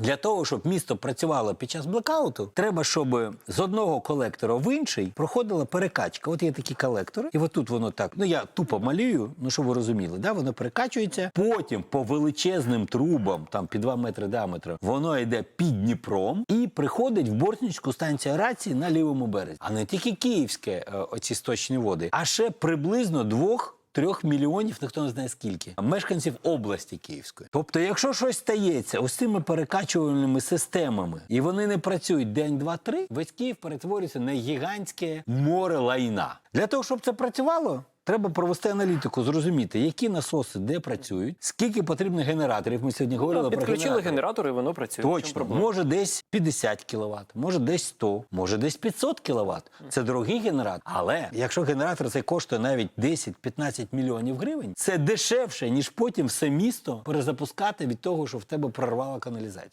Для того, щоб місто працювало під час блекауту, треба, щоб з одного колектора в інший проходила перекачка. От є такі колектори, і отут воно так. Ну я тупо малюю, ну щоб ви розуміли, да? воно перекачується. Потім по величезним трубам, там під 2 метри діаметром, воно йде під Дніпром і приходить в Бортничку станцію рації на лівому березі. А не тільки київське е, оці сточні води, а ще приблизно двох. Трьох мільйонів, ніхто не знає скільки мешканців області Київської. Тобто, якщо щось стається ось цими перекачувальними системами, і вони не працюють день, два, три, весь Київ перетворюється на гігантське море лайна. Для того, щоб це працювало. Треба провести аналітику, зрозуміти, які насоси де працюють, скільки потрібно генераторів. Ми сьогодні говорили про Підключили генератори. генератор, і воно працює. Точно, може десь 50 кВт, може десь 100, може десь 500 кВт. Це дорогий генератор. Але якщо генератор цей коштує навіть 10-15 мільйонів гривень, це дешевше, ніж потім все місто перезапускати від того, що в тебе прорвала каналізація.